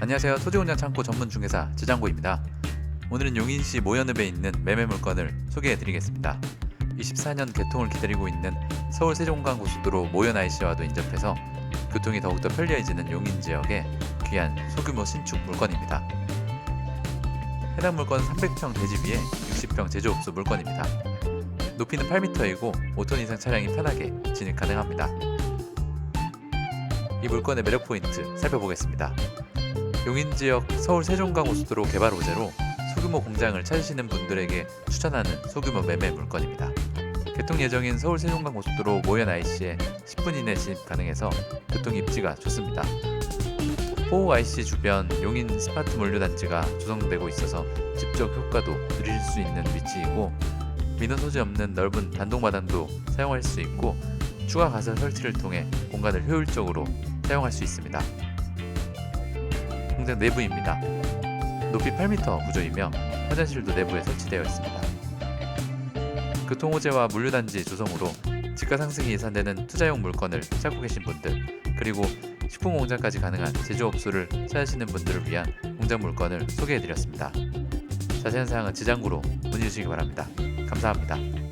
안녕하세요. 토지공장 창고 전문 중개사 지장고입니다. 오늘은 용인시 모현읍에 있는 매매 물건을 소개해드리겠습니다. 24년 개통을 기다리고 있는 서울 세종간 고속도로 모현 IC와도 인접해서 교통이 더욱더 편리해지는 용인 지역의 귀한 소규모 신축 물건입니다. 해당 물건은 300평 대지 위에 60평 제조업소 물건입니다. 높이는 8m이고 5톤 이상 차량이 편하게 진입 가능합니다. 이 물건의 매력 포인트 살펴보겠습니다. 용인 지역 서울 세종강 고속도로 개발 호재로 소규모 공장을 찾으시는 분들에게 추천하는 소규모 매매 물건입니다. 개통 예정인 서울 세종강 고속도로 모현 IC에 10분 이내 진입 가능해서 교통 입지가 좋습니다. 호호 IC 주변 용인 스마트 물류단지가 조성되고 있어서 직접 효과도 누릴 수 있는 위치이고 민원 소지 없는 넓은 단독마당도 사용할 수 있고 추가 가설 설치를 통해 공간을 효율적으로 사용할 수 있습니다. 공장 내부입니다. 높이 8m 구조이며 화장실도 내부에 설치되어 있습니다. 교통 호재와 물류단지 조성으로 집가 상승이 예상되는 투자용 물건을 찾고 계신 분들 그리고 식품 공장까지 가능한 제조업소를 찾으시는 분들을 위한 공장 물건을 소개해드렸습니다. 자세한 사항은 지장구로 문의 주시기 바랍니다. 감사합니다.